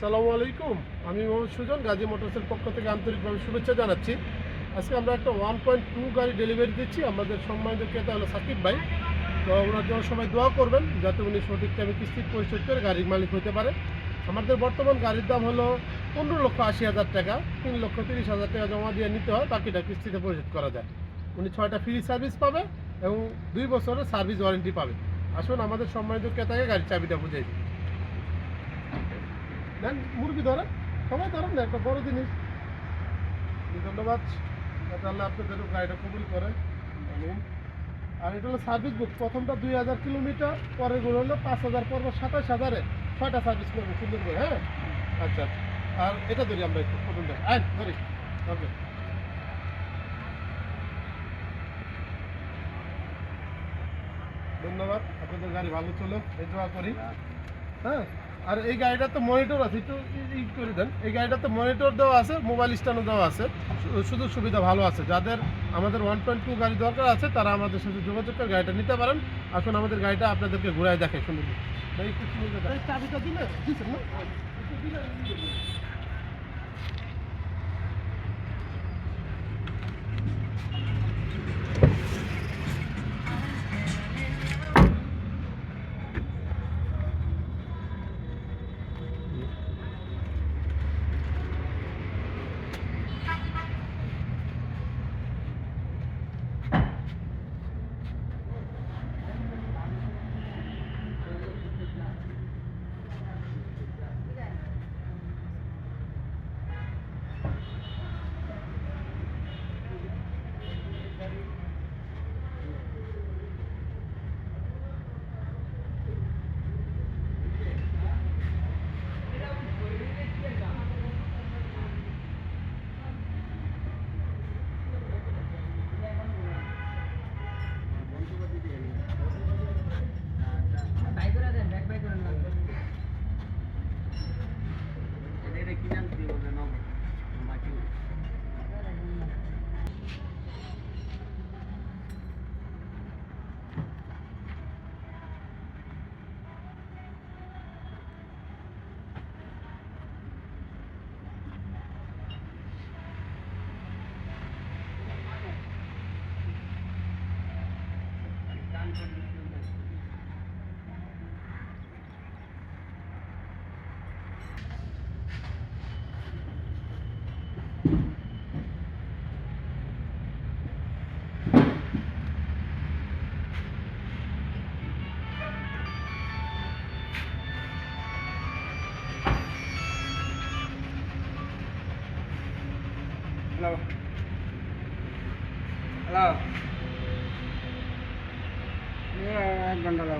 সালামু আলাইকুম। আমি মোহাম্মদ সুজন, গাজী মোটরসের পক্ষ থেকে আন্তরিকভাবে শুভেচ্ছা জানাচ্ছি। আজকে আমরা একটা ওয়ান পয়েন্ট টু গাড়ি ডেলিভারি দিচ্ছি। আমাদের সম্মানিত ক্রেতা হলো সাকিব ভাই। তো ওনার জন্য সবাই দোয়া করবেন, যাতে উনি সঠিক টাইমে কিস্তি পরিশোধ করে গাড়ির মালিক হতে পারে। আমাদের বর্তমান গাড়ির দাম হলো পনেরো লক্ষ আশি হাজার টাকা। তিন লক্ষ তিরিশ হাজার টাকা জমা দিয়ে নিতে হয়, বাকিটা কিস্তিতে পরিশোধ করা যায়। উনি ছয়টা ফ্রি সার্ভিস পাবে এবং দুই বছরের সার্ভিস ওয়ারেন্টি পাবে। আসুন আমাদের সম্মানিত ক্রেতাকে গাড়ির চাবিটা বুঝাই দিই। দেন মুরগি ধরেন। সবাই ধরেন না একটা বড় জিনিস। ধন্যবাদ। আল্লাহ আপনাদের গাড়িটা কবুল করে। আর এটা হলো সার্ভিস বুক প্রথমটা দুই হাজার কিলোমিটার, পরেরগুলো হলো পাঁচ হাজার পর্ব সাতাশ হাজারে ছয়টা সার্ভিস করব, সুন্দর করে হ্যাঁ? আচ্ছা। আর এটা ধরি আমরা একটু প্রথমটা আয় ধরি। ওকে ধন্যবাদ। আপনাদের গাড়ি ভালো চলো এই করি। হ্যাঁ? আর এই গাড়িটা তো মনিটর আছে একটু ই- করে দেন। এই গাড়িটা তো মনিটর দেওয়া আছে মোবাইল স্ট্যান্ডও দেওয়া আছে। শুধু সুবিধা ভালো আছে। যাদের আমাদের ওয়ান পয়েন্ট টু গাড়ি দরকার আছে তারা আমাদের সাথে যোগাযোগ করে গাড়িটা নিতে পারেন। আসুন আমাদের গাড়িটা আপনাদেরকে ঘুরায় দেখে শুনুন ভাই, একটু দিলে Halo. Halo. Ini eh, gendala.